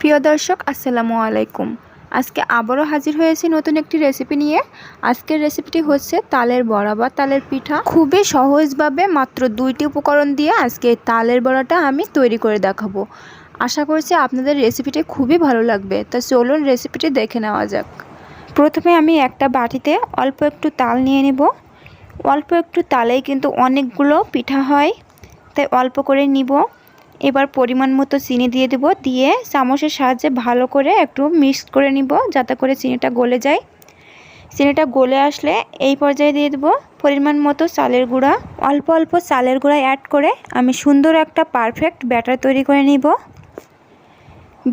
প্রিয় দর্শক, আসসালামু আলাইকুম। আজকে আবারও হাজির হয়েছি নতুন একটি রেসিপি নিয়ে। আজকের রেসিপিটি হচ্ছে তালের বড়া বা তালের পিঠা। খুবই সহজভাবে মাত্র দুইটি উপকরণ দিয়ে আজকে তালের বড়াটা আমি তৈরি করে দেখাবো। আশা করছি আপনাদের রেসিপিটি খুবই ভালো লাগবে। তা চলুন রেসিপিটি দেখে নেওয়া যাক। প্রথমে আমি একটা বাটিতে অল্প একটু তাল নিয়ে নেব। অল্প একটু তালেই কিন্তু অনেকগুলো পিঠা হয়, তাই অল্প করে নিব। এবার পরিমাণ মতো চিনি দিয়ে দেব। দিয়ে চামচের সাহায্যে ভালো করে একটু মিক্স করে নিব, যাতে করে চিনিটা গলে যায়। চিনিটা গলে আসলে এই পর্যায়ে দিয়ে দেবো পরিমাণ মতো চালের গুঁড়া। অল্প অল্প চালের গুঁড়া অ্যাড করে আমি সুন্দর একটা পারফেক্ট ব্যাটার তৈরি করে নিব।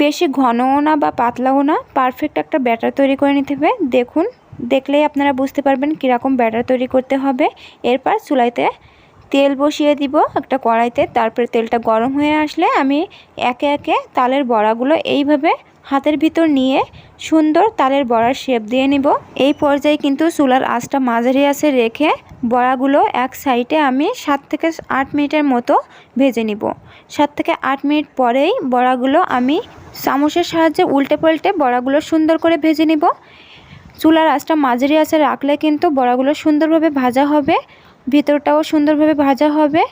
বেশি ঘনও না বা পাতলাও না পারফেক্ট একটা ব্যাটার তৈরি করে নিতে হবে। দেখুন, দেখলেই আপনারা বুঝতে পারবেন কীরকম ব্যাটার তৈরি করতে হবে। এরপর চুলাইতে তেল বসিয়ে দিব একটা কড়াইতে, তারপরে তেলটা গরম হয়ে আসলে আমি একে একে তালের বড়াগুলো এইভাবে হাতের ভিতর নিয়ে সুন্দর তালের বড়ার শেপ দিয়ে নিব। এই পর্যায়ে কিন্তু চুলার আঁচটা মাঝারি আছে রেখে বড়াগুলো এক সাইডে আমি সাত থেকে আট মিনিটের মতো ভেজে নিব। সাত থেকে আট মিনিট পরেই বড়াগুলো আমি চামচের সাহায্যে উল্টে পাল্টে বড়াগুলো সুন্দর করে ভেজে নিব। চুলার আঁচটা মাঝারি আছে রাখলে কিন্তু বড়াগুলো সুন্দরভাবে ভাজা হবে। ভিতরটাও সুন্দরভাবে ভাজা হবে।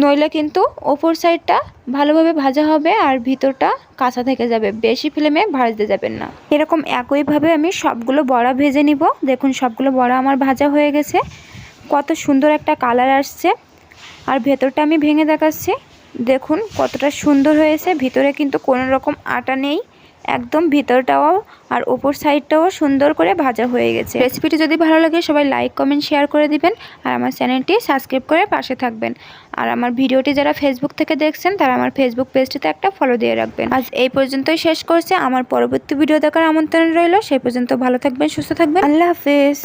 নইলে কিন্তু ওপর সাইডটা ভালোভাবে ভাজা হবে আর ভিতরটা কাঁচা থেকে যাবে। বেশি ফ্লেমে ভাজতে যাবেন না। এরকম একইভাবে আমি সবগুলো বড়া ভেজে নিব। দেখুন, সবগুলো বড়া আমার ভাজা হয়ে গেছে। কত সুন্দর একটা কালার আসছে। আর ভেতরটা আমি ভেঙে দেখাচ্ছি। দেখুন, কতটা সুন্দর হয়েছে। ভিতরে কিন্তু কোনো রকম আটা নেই। একদম ভিতরটাও আর ওপর সাইডটাও সুন্দর করে ভাজা হয়ে গেছে। রেসিপিটি যদি ভালো লাগে সবাই লাইক কমেন্ট শেয়ার করে দিবেন আর আমার চ্যানেলটি সাবস্ক্রাইব করে পাশে থাকবেন। আর আমার ভিডিওটি যারা ফেসবুক থেকে দেখছেন তারা আমার ফেসবুক পেজটিতে একটা ফলো দিয়ে রাখবেন। আজ এই পর্যন্তই শেষ করছে। আমার পরবর্তী ভিডিও দেখার আমন্ত্রণ রইল। সেই পর্যন্ত ভালো থাকবেন সুস্থ থাকবেন। আল্লাহ হাফেজ।